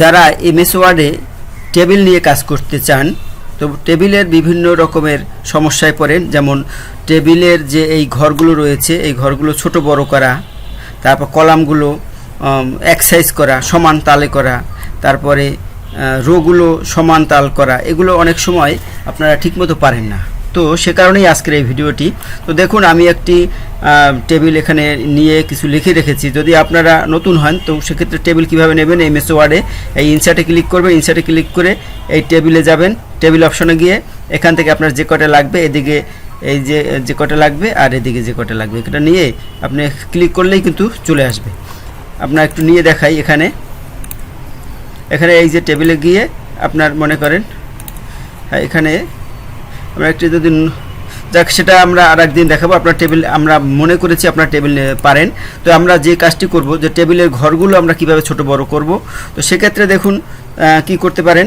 যারা এমএস ওয়ার্ডে টেবিল নিয়ে কাজ করতে চান, তো টেবিলের বিভিন্ন রকমের সমস্যায় পড়েন, যেমন টেবিলের যে এই ঘরগুলো রয়েছে, এই ঘরগুলো ছোট বড় করা, তারপর কলামগুলো এক সাইজ করা, সমান তালে করা, তারপরে রোগুলো সমান তাল করা, এগুলো অনেক সময় আপনারা ঠিকমতো পারেন না। তো সে কারণেই আজকের এই ভিডিওটি। তো দেখুন, আমি একটি টেবিল এখানে নিয়ে কিছু লিখে রেখেছি। যদি আপনারা নতুন হন, তো সেক্ষেত্রে টেবিল কীভাবে নেবেন এমএস ওয়ার্ডে, এই ইনসার্টে ক্লিক করবেন, ইনসার্টে ক্লিক করে এই টেবিলে যাবেন। টেবিল অপশনে গিয়ে এখান থেকে আপনার যে কটা লাগবে, এদিকে এই যে যে কটা লাগবে আর এদিকে যে কটা লাগবে এটা নিয়ে আপনি ক্লিক করলেই কিন্তু চলে আসবে। আপনার একটু নিয়ে দেখাই এখানে। এখানে এই যে টেবিলে গিয়ে আপনার মনে করেন হ্যাঁ এখানে আমরা একটু যদি যাক, সেটা আমরা আর একদিন দেখাবো। আপনার টেবিল আমরা মনে করেছি আপনার টেবিল পারেন। তো আমরা যে কাজটি করব, যে টেবিলের ঘরগুলো আমরা কীভাবে ছোট, বড় করব, তো সেক্ষেত্রে দেখুন কি করতে পারেন।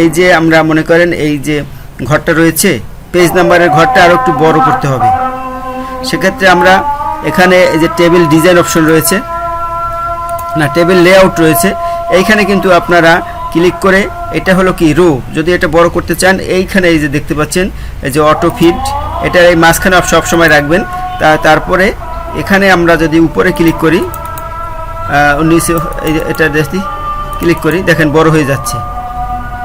এই যে আমরা মনে করেন, এই যে ঘরটা রয়েছে পেজ নাম্বারের ঘরটা আরও একটু বড় করতে হবে। সেক্ষেত্রে আমরা এখানে এই যে টেবিল ডিজাইন অপশন রয়েছে, না টেবিল লেআউট রয়েছে, এইখানে কিন্তু আপনারা ক্লিক করে এটা হলো কি রো। যদি এটা বড় করতে চান, এইখানে এই যে দেখতে পাচ্ছেন, এই যে অটো ফিট এটা এই মাঝখানে সব সময় রাখবেন। তা তারপরে এখানে আমরা যদি উপরে ক্লিক করি নিচে এটা দেখি, ক্লিক করি, দেখেন বড় হয়ে যাচ্ছে।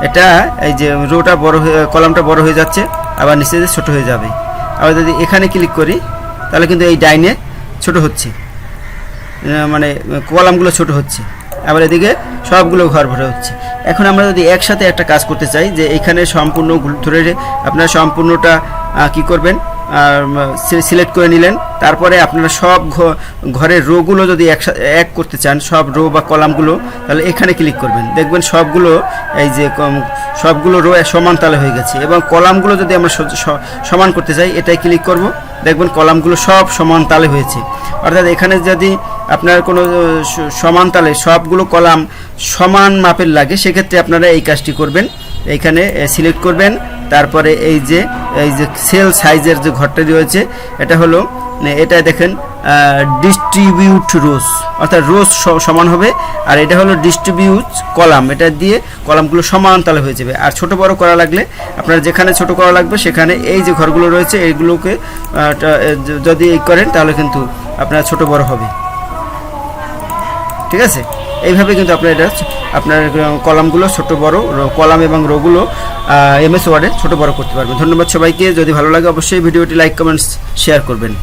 এটা এই যে রোটা বড় হয়ে, কলামটা বড় হয়ে যাচ্ছে, আবার নিচে ছোট হয়ে যাবে। আবার যদি এখানে ক্লিক করি, তাহলে কিন্তু এই ডাইনে ছোট হচ্ছে। মানে কলামগুলো ছোট হচ্ছে। আবার এদিকে সবগুলো ঘর ভরে হচ্ছে। এখন আমরা যদি একসাথে একটা কাজ করতে চাই, যে এখানে সম্পূর্ণ ধরে আপনারা সম্পূর্ণটা কি করবেন? সিলেক্ট করে নিলেন। তারপরে আপনারা সব ঘরের রোগুলো যদি একসাথে এক করতে চান, সব রো বা কলামগুলো, তাহলে এখানে ক্লিক করবেন। দেখবেন সবগুলো, এই যে সবগুলো রো সমান তালে হয়ে গেছে। এবং কলামগুলো যদি আমরা সমান করতে চাই, এটাই ক্লিক করব। দেখবেন কলামগুলো সব সমান তালে হয়েছে। অর্থাৎ এখানে যদি আপনার কোনো সমান তালে সবগুলো কলাম সমান মাপের লাগে, সেক্ষেত্রে আপনারা এই কাজটি করবেন। এইখানে সিলেক্ট করবেন। তারপরে এই যে এই যে সেল সাইজের যে ঘরটা রয়েছে, এটা হলো মানে এটা দেখেন ডিস্ট্রিবিউট রোজ অর্থাৎ রোজ সমান হবে। আর এটা হলো ডিস্ট্রিবিউট কলাম, এটা দিয়ে কলামগুলো সমান তালে হয়ে যাবে। আর ছোট বড় করা লাগলে আপনার যেখানে ছোট করা লাগবে, সেখানে এই যে ঘরগুলো রয়েছে এইগুলোকে যদি এই করেন, তাহলে কিন্তু আপনার ছোট বড় হবে। ঠিক আছে? এইভাবে কিন্তু আপনার এটা আপনার কলামগুলো ছোট বড় কলাম এবং রোগুলো এমএস ওয়ার্ডে ছোট বড় করতে পারবেন। ধন্যবাদ সবাইকে। যদি ভালো লাগে অবশ্যই ভিডিওটি লাইক, কমেন্টস শেয়ার করবেন।